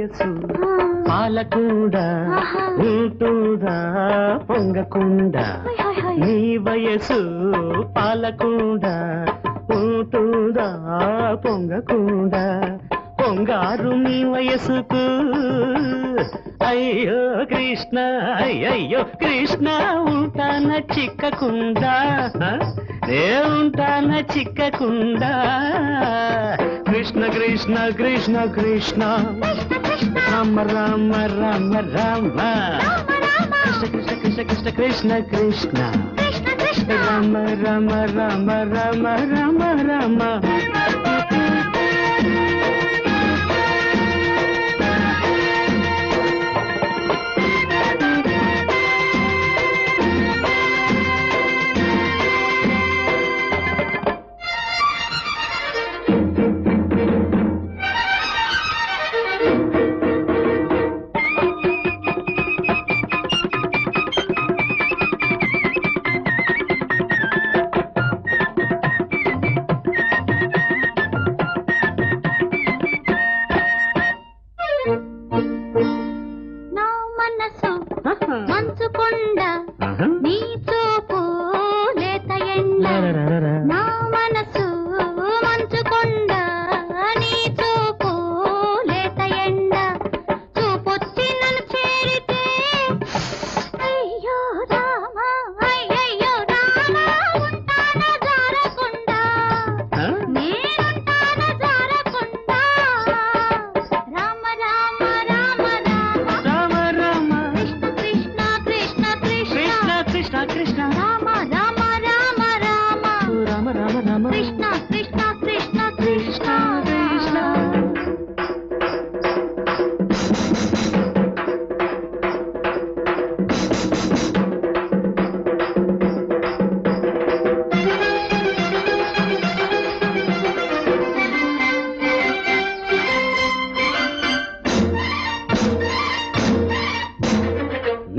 వయసు పాలకుండా ఉంటుందా పొంగకుండా. నీ వయసు పాలకుండా ఉంటుందా పొంగకుండా. పొంగారు నీ వయసుకు అయ్యో కృష్ణ అయ్యయ్యో కృష్ణ ఉంటాన చిక్కకుండా. ఏ ఉంటాన చిక్కకుండా. కృష్ణ కృష్ణ కృష్ణ కృష్ణ. రామ రామ రామ రామ. కృష్ణ కృష్ణ కృష్ణ కృష్ణ. కృష్ణ కృష్ణ. రామ రామ రామ రామ రామ రామ. మంచుకొండ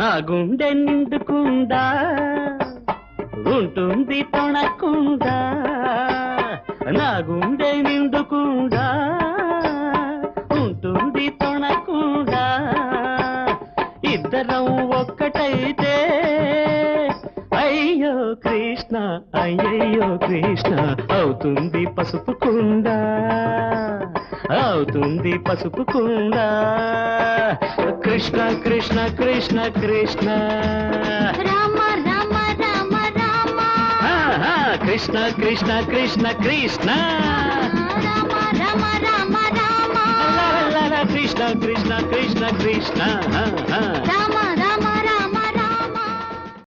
నా గుండె నిండుకుందా? ఉంటుంది తొణకుండా నా గుండె నిండుకుందా? ఉంటుంది తొణకుండా ఇద్దరం ఒక్కటైతే అయ్యో కృష్ణ అయ్యయ్యో కృష్ణ అవుతుంది పసుపు కుండ. అవుతుంది పసుపు కుండ. కృష్ణ కృష్ణ కృష్ణ కృష్ణ. రామ రామ రామ రామ. కృష్ణ కృష్ణ కృష్ణ కృష్ణ. రామ రామ రామ రామ. కృష్ణ కృష్ణ కృష్ణ కృష్ణ. రామ